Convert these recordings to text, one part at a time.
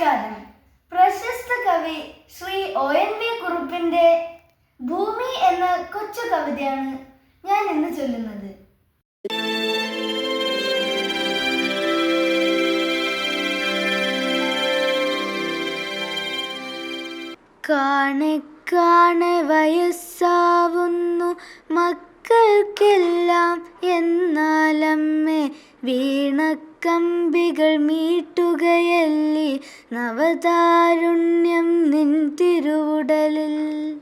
നമസ്കാരം. പ്രശസ്ത കവി ശ്രീ ഒ എൻ വി കുറുപ്പിന്റെ ഭൂമി എന്ന കൊച്ചു കവിതയാണ് ഞാൻ ഇന്ന് ചൊല്ലുന്നത്. കാണെ കാണെ വയസ്സാവുന്നു മക്കൾക്കെല്ലാം വീണക്കമ്പികൾ മീട്ടുകയല്ലി നവതാരുണ്യം നിൻ തിരുവുടലിൽ.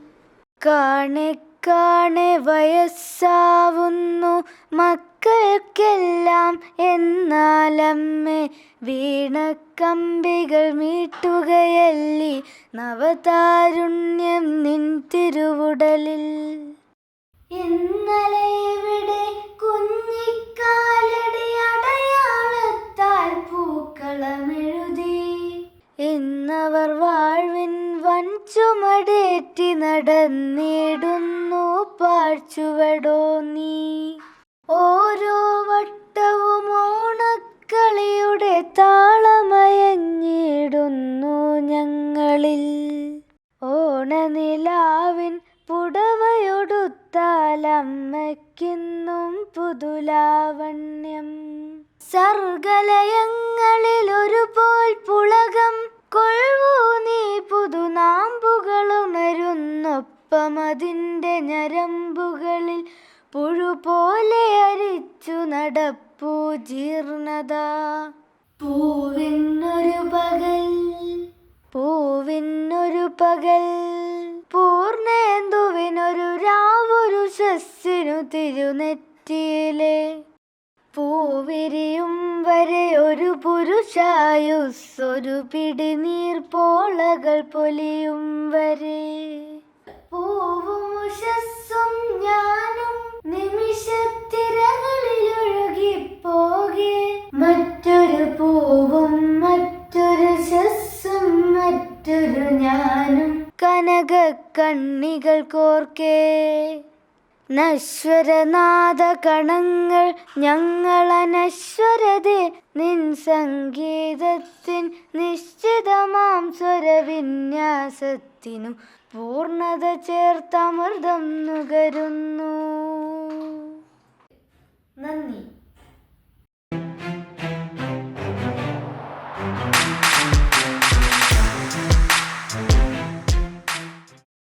കാണെ കാണെ വയസ്സാവുന്നു മക്കൾക്കെല്ലാം എന്നാലമ്മേ. വീണക്കമ്പികൾ മീട്ടുകയല്ലി നവതാരുണ്യം നിൻ തിരുവുടലിൽ. ഇന്നലെ ഇന്നവർ വാഴ്വിൻ വൻ ചുമടേറ്റി നടന്നിടുന്നു പാഴ്ചുവടോ നീ. ഓരോ വട്ടവും ഓണക്കളിയുടെ താളമയഞ്ഞിടുന്നു ഞങ്ങളിൽ. ഓണനിലാവിൻ പുടവയൊടുത്താലമ്മയ്ക്കിന്നും പുതുലാവണ്യം. സർഗലയങ്ങളിൽ ഒരുപോൽ പുളകം കൊള്ളൂ നീ പുതുനാമ്പുകളുണരുന്നൊപ്പം അതിന്റെ ഞരമ്പുകളിൽ പുഴുപോലെ അരിച്ചു നടപ്പൂ ജീർണത. പൂവിനൊരു പകൽ പൂവിനൊരു പകൽ പൂർണേന്ദുവിനൊരു രാവൊരു ശസ്സിനു തിരുനെറ്റിയിലെ. പൂവിരിയും വരെ ഒരു പുരുഷായുസ് ഒരു പിടി നീർപോളകൾ പൊലിയും വരെ. പൂവും ഉഷസ്സും ഞാനും നിമിഷത്തിരകളിൽ ഒഴുകിപ്പോകെ മറ്റൊരു പൂവും മറ്റൊരു ശസ്സും മറ്റൊരു ഞാനും. കനക കണ്ണികൾ കോർക്കേ. നശ്വരനാദ കണങ്ങൾ നിൻ സംഗീതത്തിൻ നിശ്ചിതമാം സ്വരവിന്യാസത്തിനു പൂർണത ചേർത്തമൃതം നുകരുന്നു.